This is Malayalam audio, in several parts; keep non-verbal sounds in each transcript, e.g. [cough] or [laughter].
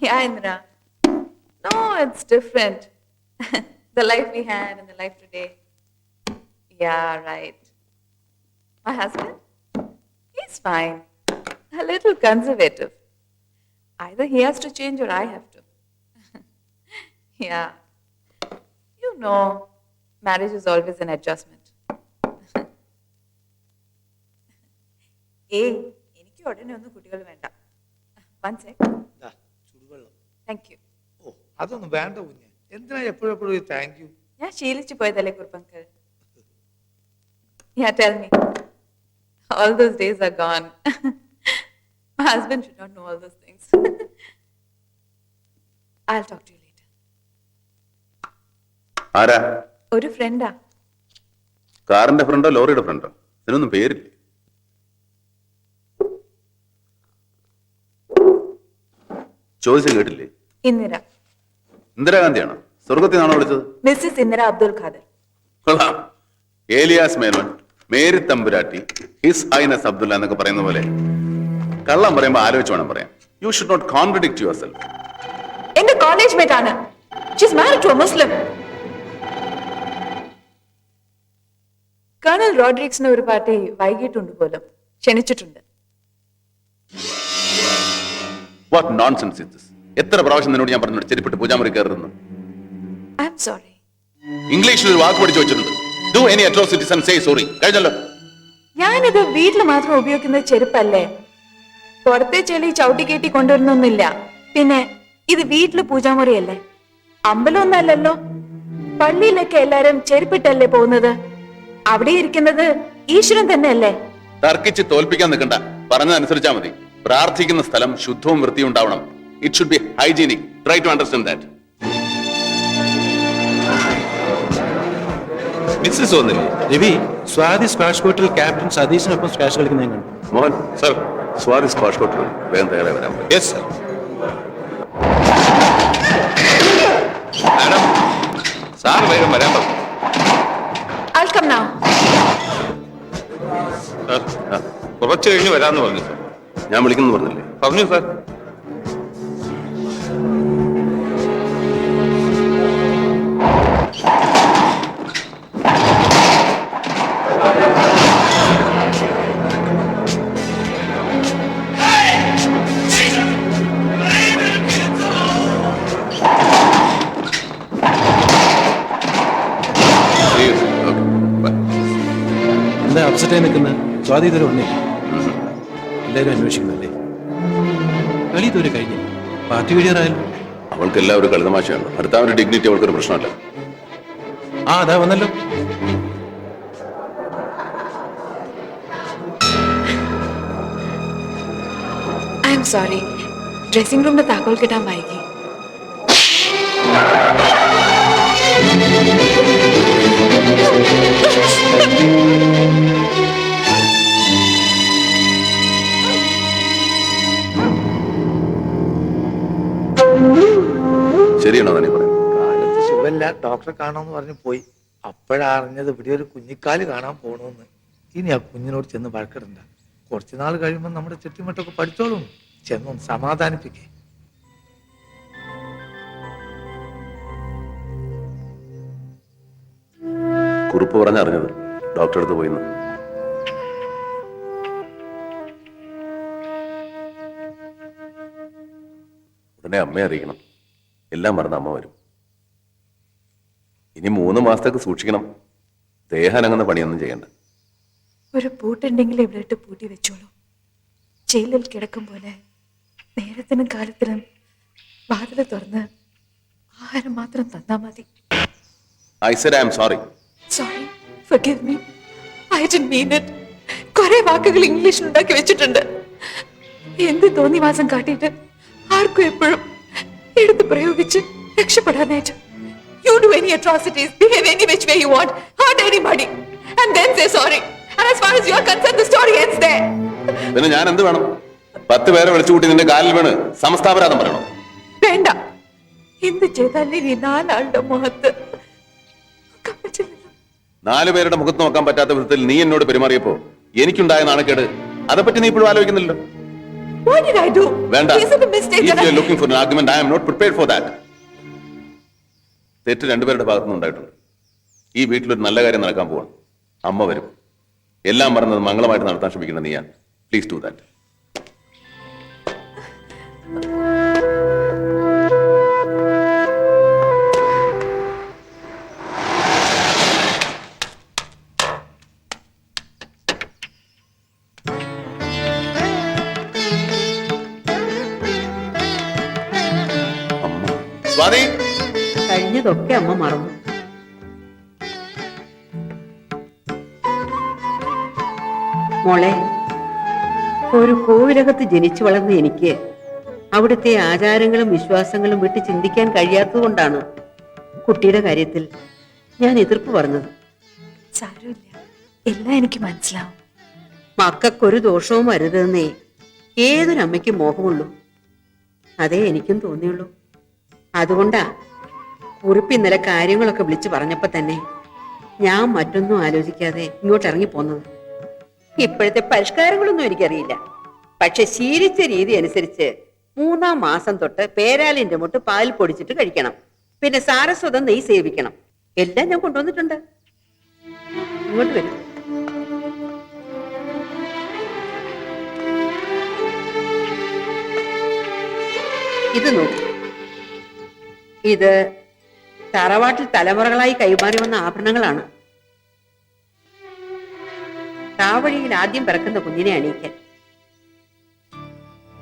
Yeah, Indra. No, it's different. [laughs] the life we had and the life today. Yeah, right. My husband? He's fine. A little conservative. Either he has to change or I have to. [laughs] yeah. You know, marriage is always an adjustment. [laughs] ഏയ് എനിക്ക് ഉടനെ ഒന്നും കുട്ടികൾ വേണ്ട വൺ സെക് ദാ, ചുടുവെള്ളം താങ്ക് യു ഓ അതൊന്നും വേണ്ട കുഞ്ഞ്. എന്തിനാ എപ്പോഴെപ്പോഴും എപ്പോഴും താങ്ക് യു ഞാൻ ശീലിച്ചു പോയതല്ലേ കുറുപ്പങ്കൾ Yeah, tell me. All those days are gone. My husband should not know all those things. [laughs] I'll talk to you later. ആരാ? ഒരു ഫ്രണ്ടാ കാറിന്റെ ഫ്രണ്ടോ ലോറിയുടെ ഫ്രണ്ടോ? ഇതിനൊന്നും പേരില്ലേ. ചോദിച്ചു കേട്ടില്ലേ? ഇന്ദിര. ഇന്ദിരാഗാന്ധിയാണ്? സ്വർഗത്തിൽ നിന്നാണോ വിളിച്ചത്? മിസ്സിസ് ഇന്ദിര അബ്ദുൽ ഖാദർ. കൊള്ളാം. Alias Menon Mary Thampuratti His Highness Abdullah എന്നൊക്കെ പറയുന്ന പോലെ. കള്ളം പറയുമ്പോൾ ആലോചിച്ച് വേണം പറയാം you should not contradict yourself എന്റെ കോളേജ് മേറ്റ് ആണ്. She's married to a Muslim colonel റോഡ്രിക്സിന് ഒരു പാർട്ടി വൈകിട്ടുണ്ട് പോലും. ക്ഷണിച്ചിട്ടുണ്ട്. വാട്ട് നോൺസെൻസ് ഇസ് ദിസ് എത്ര പ്രാവശ്യം നിന്നോട് ഞാൻ പറഞ്ഞു ചെരിപ്പിട്ട് പൂജാമുറി കയറുന്നു ഇംഗ്ലീഷിൽ ഒരു വാക്ക് പഠിച്ചു വെച്ചിട്ടുണ്ട്. Do any atrocities and say sorry കഴിഞ്ഞല്ലോ? ഞാനിത് വീട്ടിൽ മാത്രം ഉപയോഗിക്കുന്ന ചെരുപ്പല്ലേ? പുറത്തെ ചെളി ചവിട്ടി കയറ്റി കൊണ്ടുവരുന്നൊന്നുമില്ല. പിന്നെ ഇത് വീട്ടിൽ പൂജാമുറിയല്ലേ? അമ്പലമൊന്നല്ലല്ലോ പള്ളിയിലൊക്കെ എല്ലാരും ചെരുപ്പിട്ടല്ലേ പോകുന്നത്? അവിടെ ഇരിക്കുന്നത് ഈശ്വരൻ തന്നെയല്ലേ? തർക്കിച്ച് തോൽപ്പിക്കാൻ നിൽക്കണ്ട. പറഞ്ഞതനുസരിച്ചാ മതി. പ്രാർത്ഥിക്കുന്ന സ്ഥലം ശുദ്ധവും വൃത്തിയും ഉണ്ടാവണം. It should be hygienic try to understand that Mrs ഒന്നില്ലേ Ravi Swathi squash കോർട്ടിൽ ക്യാപ്റ്റൻ സതീശിനൊപ്പം സ്ക്വാഷ് കളിക്കുന്ന ഞാൻ കണ്ടു. മോഹൻ. സർ സ്വാതി സ്ക്വാഷ് കോർട്ടിൽ വേഗം തയ്യാറായി വരാം. യെസ് സർ മാഡം സാർ വേഗം വരാൻ പറഞ്ഞു. I'll come now. സാർ കുറച്ച് കഴിഞ്ഞ് വരാമെന്ന് പറഞ്ഞു സാർ ഞാൻ വിളിക്കുന്നു പറഞ്ഞില്ലേ? പറഞ്ഞു സാർ വന്നേ എല്ലാവരും അന്വേഷിക്കുന്നല്ലേ കളി ഇതുവരെ കഴിഞ്ഞു പാർട്ടി കഴിയാറായല്ലോ അവൾക്ക് എല്ലാവരും കളിതമാശയാണ്. ഭർത്താവിന്റെ ഡിഗ്നിറ്റി അവൾക്കൊരു പ്രശ്നമല്ല. ആ അതാ വന്നല്ലോ. Sorry sorry. ഡ്രസ്സിംഗ് റൂമിന്റെ താക്കോൽ കിട്ടാൻ വൈകി. [laughs] ശരിയാണോ നീ പറയുന്നത്? കാലത്ത് ശിവല്ല ഡോക്ടറെ കാണാമെന്ന് പറഞ്ഞ് പോയി. അപ്പോഴറിഞ്ഞത് ഇവിടെ ഒരു കുഞ്ഞിക്കാൽ കാണാൻ പോണെന്ന്. ഇനി ആ കുഞ്ഞിനോട് ചെന്ന് വഴക്കിടണ്ട. കുറച്ചു നാൾ കഴിയുമ്പോൾ നമ്മുടെ ചുറ്റുമുട്ടൊക്കെ പഠിച്ചോളും. ചെന്നൊന്ന് സമാധാനിപ്പിക്കേ. കുറിപ്പ് പറഞ്ഞറിഞ്ഞത് ഡോക്ടറെ അടുത്ത് പോയിന്ന്. ഉടനെ അമ്മയെ അറിയിക്കണം. എല്ലാം മറന്ന് അമ്മ വരും. ഇനി മൂന്ന് മാസത്തേക്ക് സൂക്ഷിക്കണം. ദേഹാനങ്ങുന്ന പണിയൊന്നും ചെയ്യണ്ട. ഒരു പൂട്ടുണ്ടെങ്കിൽ ഇവിടെ ഇട്ട് പൂട്ടി വെച്ചോളൂ. ജയിലിൽ കിടക്കും പോലെ നേരത്തിനും കാലത്തിനും വാതിൽ തുറന്ന് ആഹാരം മാത്രം തന്നാ മതി. I said I am sorry sorry forgive me. I didn't mean it. കുറെ വാക്കുകൾ ഇംഗ്ലീഷിൽ ഉണ്ടാക്കി വെച്ചിട്ടുണ്ട്. എന്ത് തോന്നി മാസം കാട്ടിയിട്ട് ആർക്കും എപ്പോഴും എടുത്ത് പ്രയോഗിച്ച് രക്ഷപ്പെടാനായിട്ട് you do any atrocities behave any which way you want hurt anybody and then say sorry and as far as you are concerned the story ends there. പിന്നെ ഞാൻ എന്ത് വേണം? പത്ത് പേരെ വിളിച്ചു കൂട്ടി നിന്റെ കാലിൽ വീണ് സമസ്താപരാധം പറയണം? വേണ്ട. എന്ത് ചെയ്താലും ഇനി നാലാളുടെ മുഖത്ത് നോക്കാൻ പറ്റില്ലല്ലോ നാലു പേരുടെ മുഖത്ത് നോക്കാൻ പറ്റാത്ത വിധത്തിൽ നീ എന്നോട് പെരുമാറിയപ്പോ എനിക്കുണ്ടായ നാണക്കേട് അതേപ്പറ്റി നീ ഇപ്പോഴും ആലോചിക്കുന്നില്ലല്ലോ. What did I do? വേണ്ട. Is it a mistake If that you I... are looking for an argument, I am not prepared for that. തെറ്റ് രണ്ടുപേരുടെ ഭാഗത്തുനിന്ന് ഉണ്ടായിട്ടുണ്ട്. ഈ വീട്ടിലൊരു നല്ല കാര്യം നടക്കാൻ പോവാണ്. അമ്മ വരും. എല്ലാം പറഞ്ഞത് മംഗളമായിട്ട് നടത്താൻ ശ്രമിക്കുന്ന നീയാണ്. പ്ലീസ് ഡു ദാറ്റ് സ്വാതി കഴിഞ്ഞതൊക്കെ അമ്മ മറന്നു. മോളെ ഒരു കോവിലകത്ത് ജനിച്ചു വളർന്ന എനിക്ക് അവിടുത്തെ ആചാരങ്ങളും വിശ്വാസങ്ങളും വിട്ട് ചിന്തിക്കാൻ കഴിയാത്തതുകൊണ്ടാണ് കുട്ടിയുടെ കാര്യത്തിൽ ഞാൻ എതിർപ്പ് പറഞ്ഞത്. സാരമില്ല. എല്ലാം എനിക്ക് മനസ്സിലാവും. മക്കൾക്കൊരു ദോഷവും വരുതെന്നേ ഏതൊരമ്മയ്ക്കും മോഹമുള്ളൂ. അതേ എനിക്കും തോന്നിയുള്ളൂ. അതുകൊണ്ടാ കുറിപ്പ് ഇന്നലെ കാര്യങ്ങളൊക്കെ വിളിച്ചു പറഞ്ഞപ്പോ തന്നെ ഞാൻ മറ്റൊന്നും ആലോചിക്കാതെ ഇങ്ങോട്ട് ഇറങ്ങി ഇറങ്ങിപ്പോന്നത് ഇപ്പോഴത്തെ പരിഷ്കാരങ്ങളൊന്നും എനിക്കറിയില്ല. പക്ഷെ ശീലിച്ച രീതി അനുസരിച്ച് മൂന്നാം മാസം തൊട്ട് പേരാലിന്റെ മുട്ട് പാൽ പൊടിച്ചിട്ട് കഴിക്കണം. പിന്നെ സാരസ്വതം നെയ് സേവിക്കണം. എല്ലാം ഞാൻ കൊണ്ടുവന്നിട്ടുണ്ട്. ഇങ്ങോട്ട് വരും. ഇത് നോക്കൂ. ഇത് തറവാട്ടിൽ തലമുറകളായി കൈമാറി വന്ന ആഭരണങ്ങളാണ്. താവഴിയിൽ ആദ്യം പിറക്കുന്ന കുഞ്ഞിനെ അണിയിക്കാൻ.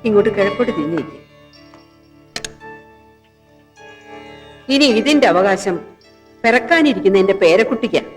ഇങ്ങോട്ട് കിഴക്കോട്ട് തിരിഞ്ഞിരിക്കും. ഇനി ഇതിന്റെ അവകാശം പിറക്കാനിരിക്കുന്ന എന്റെ പേരക്കുട്ടിക്കാണ്.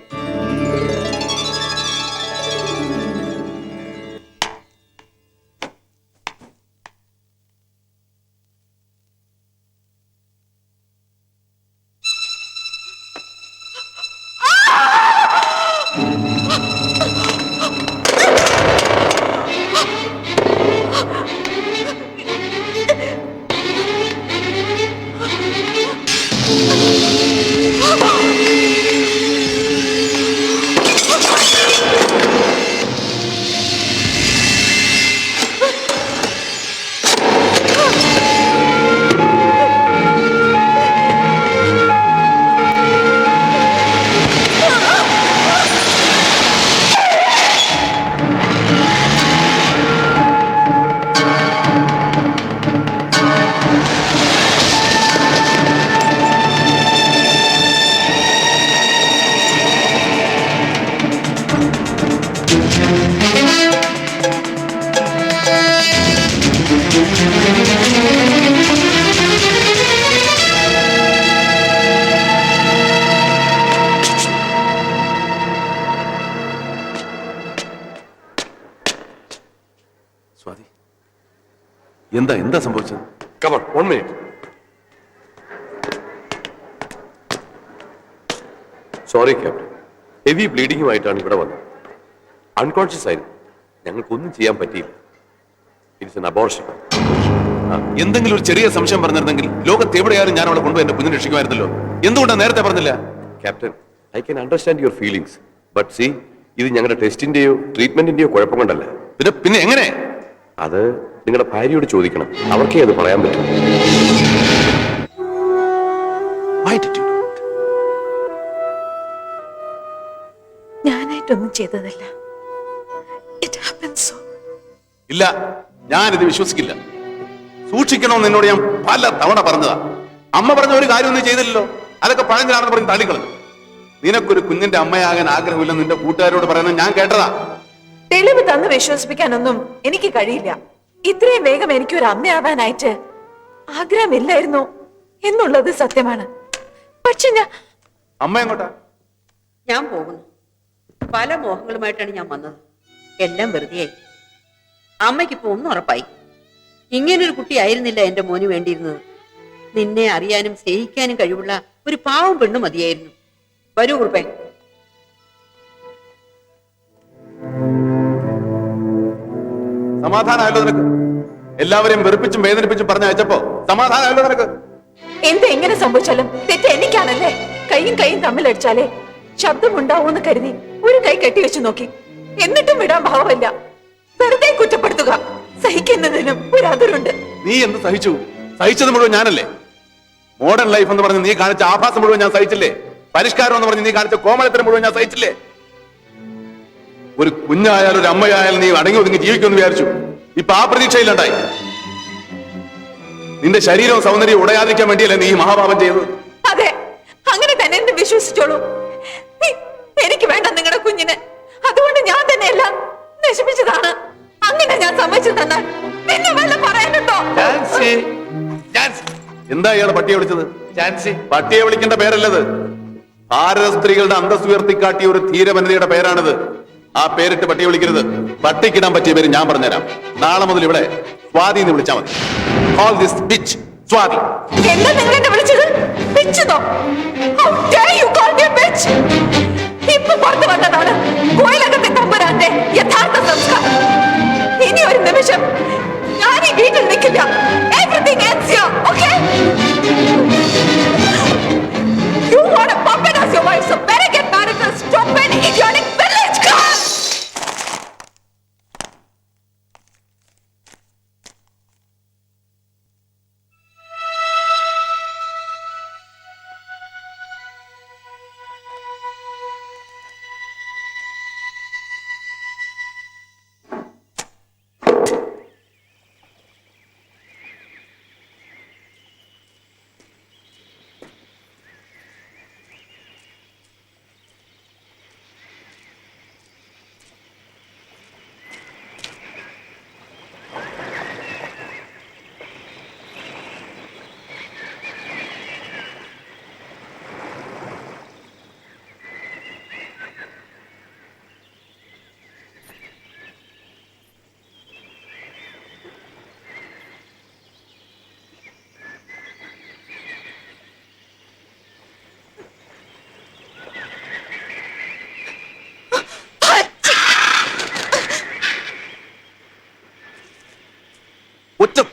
എന്താ സംഭവിച്ചത്? Come on one minute sorry captain heavy ബ്ലീഡിങ്ങുമായിട്ടാണ് ഇവിടെ വന്നത്. അൺകോൺഷ്യസ് ആയിരുന്നു. ഞങ്ങൾക്കൊന്നും ചെയ്യാൻ പറ്റിയില്ല. ഇറ്റ്സ് എൻ അബോർഷൻ എന്തെങ്കിലും ഒരു ചെറിയ സംശയം പറഞ്ഞിരുന്നെങ്കിൽ ലോകത്ത് എവിടെയായാലും ഞാൻ അവിടെ കൊണ്ടുപോയി എന്റെ കുഞ്ഞിനെ രക്ഷിക്കുമായിരുന്നല്ലോ. എന്തുകൊണ്ടാണ് നേരത്തെ പറഞ്ഞില്ല? Captain I can understand your feelings but see ഇത് ഞങ്ങളുടെ ടെസ്റ്റിന്റെയോ ട്രീറ്റ്മെന്റിന്റെയോ കുഴപ്പം കൊണ്ടല്ല. പിന്നെ പിന്നെ എങ്ങനെ? അത് നിങ്ങളുടെ ഭാര്യയോട് ചോദിക്കണം. അവർക്കേ അത് പറയാൻ പറ്റും? ഞാനായിട്ടൊന്നും ചെയ്തതല്ല. ഇറ്റ് ഹാപ്പൻ സോ ഇല്ല ഞാനിത് വിശ്വസിക്കില്ല. സൂക്ഷിക്കണമെന്ന് എന്നോട് ഞാൻ പല തവണ പറഞ്ഞതാ. അമ്മ പറഞ്ഞ ഒരു കാര്യമൊന്നും ചെയ്തില്ലല്ലോ. അതൊക്കെ പഴഞ്ചനാണെന്ന് പറഞ്ഞ് തള്ളിക്കളഞ്ഞു. നിനക്കൊരു കുഞ്ഞിന്റെ അമ്മയാകാൻ ആഗ്രഹമില്ലെന്ന് നിന്റെ കൂട്ടുകാരോട് പറയുന്നത് ഞാൻ കേട്ടതാ. തെളിവ് തന്ന് വിശ്വസിപ്പിക്കാനൊന്നും എനിക്ക് കഴിയില്ല. ഇത്രയും വേഗം എനിക്ക് ഒരു അമ്മയാവാനായിട്ട് ആഗ്രഹമില്ലായിരുന്നു എന്നുള്ളത് സത്യമാണ്. പക്ഷെ ഞാൻ അമ്മ എങ്ങോട്ടാ? ഞാൻ പോകുന്നു. പല മോഹങ്ങളുമായിട്ടാണ് ഞാൻ വന്നത്. എല്ലാം വെറുതെയായി. അമ്മയ്ക്കിപ്പോ ഒന്നും ഉറപ്പായി. ഇങ്ങനൊരു കുട്ടിയായിരുന്നില്ല എന്റെ മോന് വേണ്ടിയിരുന്നത്. നിന്നെ അറിയാനും സ്നേഹിക്കാനും കഴിവുള്ള ഒരു പാവം പെണ്ണു മതിയായിരുന്നു. വരൂ കുറുപ്പേ. സമാധാനമല്ലോ നിനക്ക്. എല്ലാവരെയും വെറുപ്പിച്ചും വേദനിപ്പിച്ചും പറഞ്ഞയച്ചപ്പോ സമാധാനമല്ലോ നിനക്ക്. എന്ത് എങ്ങനെ സംഭവിച്ചാലും തെറ്റ് എനിക്കാണല്ലേ? കൈയും കൈയും തമ്മിലടിച്ചാലേ ശബ്ദമുണ്ടാവൂന്ന് കരുതി ഒരു കൈ കെട്ടി കെട്ടിവെച്ചു നോക്കി. എന്നിട്ടും വിടാൻ ഭാവമല്ല. വെറുതെ കുറ്റപ്പെടുത്തുക. സഹിക്കുന്നതിനും ഒരു അതിരുണ്ട് നീ എന്ത് സഹിച്ചു? സഹിച്ചത് മുഴുവൻ ഞാനല്ലേ? മോഡേൺ ലൈഫ് എന്ന് പറഞ്ഞ് നീ കാണിച്ച ആഭാസം മുഴുവൻ ഞാൻ സഹിച്ചില്ലേ? പരിഷ്കാരം എന്ന് പറഞ്ഞ് നീ കാണിച്ച കോമളത്തിന് മുഴുവൻ ഞാൻ സഹിച്ചില്ലേ? ഒരു കുഞ്ഞായാലും ഒരു അമ്മയായാലും നീ അടങ്ങി ഒതുങ്ങി ജീവിക്കുമെന്ന് വിചാരിച്ചു. ഇപ്പൊ ആ പ്രതീക്ഷയിലുണ്ടായി. നിന്റെ ശരീരവും സൗന്ദര്യവും ഉടയാതിരിക്കാൻ വേണ്ടിയല്ലേ നീ മഹാഭാവം ചെയ്തത്? അതെ അങ്ങനെ തന്നെ എന്നെ വിശ്വസിച്ചോളൂ. എനിക്ക് വേണ്ട നിങ്ങളുടെ കുഞ്ഞിനെ. അതുകൊണ്ട് ഞാൻ തന്നെ എല്ലാം നശിപ്പിച്ചതാണ്. അങ്ങനെ ഞാൻ സമ്മതിച്ചു തന്നാൽ പിന്നെ വല്ല പറയാനുണ്ടോ? എന്താ ഇയാളെ പട്ടിയെ വിളിച്ചത്? പട്ടിയെ വിളിക്കേണ്ട പേരല്ലത്. ഭാരത സ്ത്രീകളുടെ അന്തസ് ഉയർത്തിക്കാട്ടിയ ഒരു ധീരവനിതയുടെ പേരാണിത്. ആ പേരിട്ട് പട്ടിയെ വിളിക്കരുത്. പട്ടിക്കിടാൻ പറ്റിയ പേര് ഞാൻ പറഞ്ഞുതരാം. നാളെ മുതൽ ഇവിടെ സ്വാതി എന്ന് വിളിച്ചാൽ മതി. Call this bitch Swathi. എന്താ നിങ്ങൾ എന്നെ വിളിച്ചത്? പിച്ചതോ how dare you call me bitch? ഇപ്പൊ പുറത്തു വന്നതാണ്. കോയിലകത്തെ തമ്പുരാന്റെ യഥാർത്ഥ സംസ്കാരം. ഇനി ഒരു നിമിഷം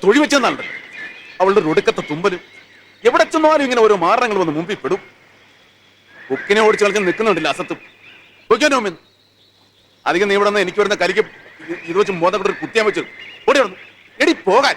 തൊഴി വെച്ചെന്നാണ്. അവളുടെ ഒടുക്കത്തെ തുമ്പലും. എവിടെ ചെന്നാലും ഇങ്ങനെ ഓരോ മാരണങ്ങൾ വന്ന് മുമ്പിൽ പെടും. ബുക്കിനെ ഓടിച്ച് കളിച്ച് നിൽക്കുന്നുണ്ടല്ലോ അസത്തും? അധികം നീ ഇവിടെ നിന്ന് എനിക്ക് വരുന്ന കരിക്ക് ഇത് വെച്ച് മോതപ്പെട്ടൊരു കുത്തിയാൻ വെച്ചു ഓടി എടി പോകാൻ.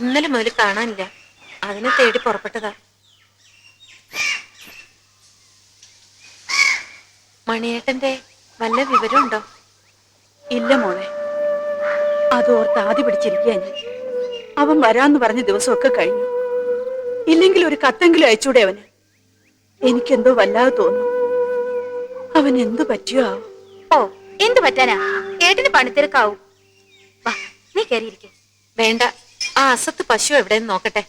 ഇന്നലെ മുതൽ കാണാനില്ല. അതിനെ തേടി പുറപ്പെട്ടതാ. മണിയേട്ടന്റെ വല്ല വിവരമുണ്ടോ? ഇല്ല മോളെ. അതോർത്ത് ഓർത്ത് ആദ്യ പിടിച്ചിരിക്കുക ഞാൻ. അവൻ വരാന്ന് പറഞ്ഞ ദിവസമൊക്കെ കഴിഞ്ഞു. ഇല്ലെങ്കിൽ ഒരു കത്തെങ്കിലും അയച്ചൂടെ അവന്? എനിക്കെന്തോ വല്ലാതെ തോന്നുന്നു. അവൻ എന്തു പറ്റിയോ ആവും? ഓ എന്ത് പറ്റാനാ? ഏട്ടന് പണിത്തിരക്കാവും. വാ നീ കയറിയിരിക്കെ വേണ്ട. ആ അസത്ത് പശു എവിടെയെന്ന് നോക്കട്ടെ.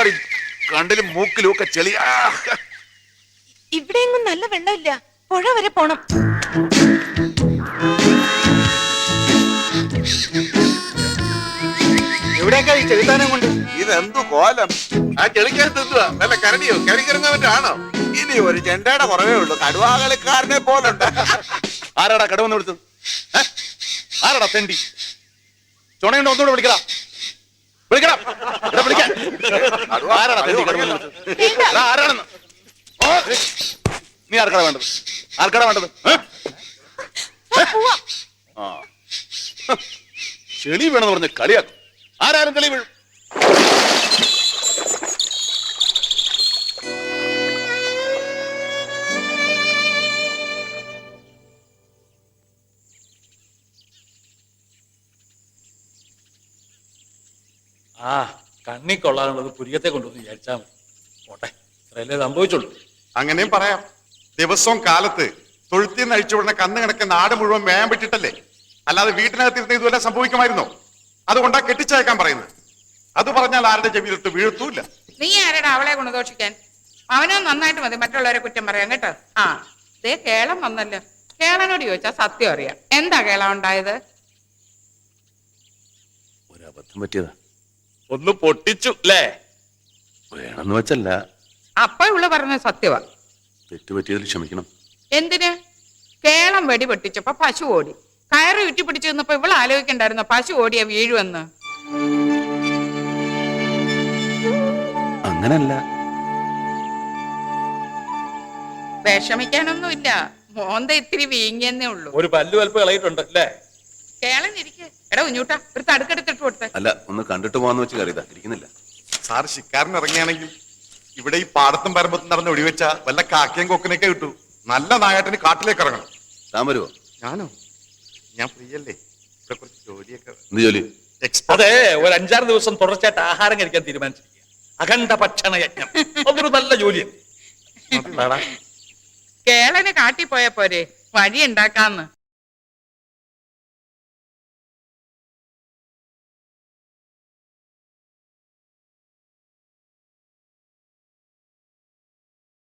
വെള്ളം എടുത്തിട്ട് പാടി കണ്ടിലും മൂക്കിലും ഒക്കെ ചെളി. ഇവിടെയെങ്ങും നല്ല വെള്ളമില്ല. പുഴ വരെ പോണം. എവിടെയൊക്കെ ഈ ചെറുതാനം കൊണ്ട്? ഇതെന്തു കോലം? ആ ചെളിക്കകത്ത് എന്തുവാ നല്ല കരടിയോ? കരിക്കിറങ്ങാൻ ഇനി ഒരു ചെണ്ടയുടെ കുറവേ ഉള്ളൂ. കടുവാകളിക്കാരനെ പോലുണ്ട്. ആരാടാ കടുവന്ന് വിളിച്ചത്? ആരാടാ തെണ്ടി? ചുണയുണ്ടോ ഒന്നുകൂടെ വിളിക്കടാ. വിളിക്കടാ എടാ, വിളിക്കാൻ. ആരാടാ തെണ്ടി കടവന്ന് വിളിച്ചത് എടാ, ആരാണെന്ന്? ഓ, നീ ആർക്കടാ വേണ്ടത്? ആർക്കടാ വേണ്ടത്? ഏ? ഏ? ആ. ചെളി വേണമെന്ന് പറഞ്ഞ് കളിയാക്കും. ആരാരും ചെളി വീഴും. കണ്ണി കൊള്ളാനുള്ളത് പുരികത്തെ കൊണ്ടുവന്ന് വിചാരിച്ചാൽ മതി. പോട്ടെ ഇത്രയല്ലേ സംഭവിച്ചുള്ളൂ. അങ്ങനെയും പറയാം. ദിവസവും കാലത്ത് തൊഴുത്തിൽ നിന്ന് അഴിച്ചുവിടുന്ന കന്ന് കിടക്കുന്ന നാട് മുഴുവൻ വേയാൻ പറ്റിട്ടല്ലേ അല്ലാതെ വീട്ടിനകത്തിരുന്ന് ഇതുവരെ സംഭവിക്കുമായിരുന്നോ? അതുകൊണ്ടാ കെട്ടിച്ചയക്കാൻ പറയുന്നത്. അത് പറഞ്ഞാൽ ആരുടെ ചെവിയിലിട്ട് വീഴ്ത്തൂല്ല. നീ ആരടാ അവളെ ഗുണദോഷിക്കാൻ അവനോ നന്നായിട്ട് മതി മറ്റുള്ളവരെ കുറ്റം പറയാൻ കേട്ടോ. ആ ദേ കേളം വന്നല്ലോ. കേളനോട് ചോദിച്ചാ സത്യം അറിയാം. എന്താ കേളം ഉണ്ടായത്? ഒരു അബദ്ധം പറ്റിയതാ. ഒന്ന് പൊട്ടിച്ചു അല്ലേ വേണമെന്ന് വെച്ചല്ല. അപ്പൊ ഇവൾ സത്യവ. സത്യവാ തെറ്റ് പറ്റിയതിൽ ക്ഷമിക്കണം. എന്തിന്? കേളം വെടി പൊട്ടിച്ചപ്പോ പശു ഓടി. കയറ് ചുറ്റി പിടിച്ചു നിന്നപ്പോ ഇവൾ ആലോചിക്കണ്ടായിരുന്നു പശു ഓടിയ വീഴുവെന്ന്? അങ്ങനല്ല. വിഷമിക്കാനൊന്നുമില്ല. മോന്ത ഇത്തിരി വീങ്ങിയെന്നേ ഉള്ളൂ. ഒരു പല്ലു വലപ്പ് കളയിട്ടുണ്ട് അല്ലേ കേളൻ ഇരിക്കെ എടാ കുഞ്ഞൂട്ടാ ഒരു തടുക്കെടുത്തിട്ട് കൊടുത്തേ. അല്ല ഒന്ന് കണ്ടിട്ട് പോവാന്ന് വെച്ച് കരുതാ ഇരിക്കുന്നില്ല. സാർ ശിക്കാരൻ ഇറങ്ങിയാണെങ്കിൽ ഇവിടെ ഈ പാടത്തും പരമ്പത്തും നടന്ന് ഒടിവെച്ച വല്ല കാക്കയും കൊക്കനൊക്കെ കിട്ടൂ നല്ല നായാട്ടിന് കാട്ടിലേക്ക് ഇറങ്ങണം. താൻ വരുമോ ഞാനോ? ഞാൻ ഫ്രീ അല്ലേ ഇവിടെ കുറച്ച് ജോലിയൊക്കെ. എന്ത് ജോലി? അതെ ഒരു അഞ്ചാറ് ദിവസം തുടർച്ചയായിട്ട് ആഹാരം കഴിക്കാൻ തീരുമാനിച്ചിരിക്കുക അഖണ്ഡ ഭക്ഷണ യജ്ഞം. അതൊരു നല്ല ജോലിയാണ് കേളന് കാട്ടി പോയ പോരെ. വഴി ഉണ്ടാക്കാന്ന്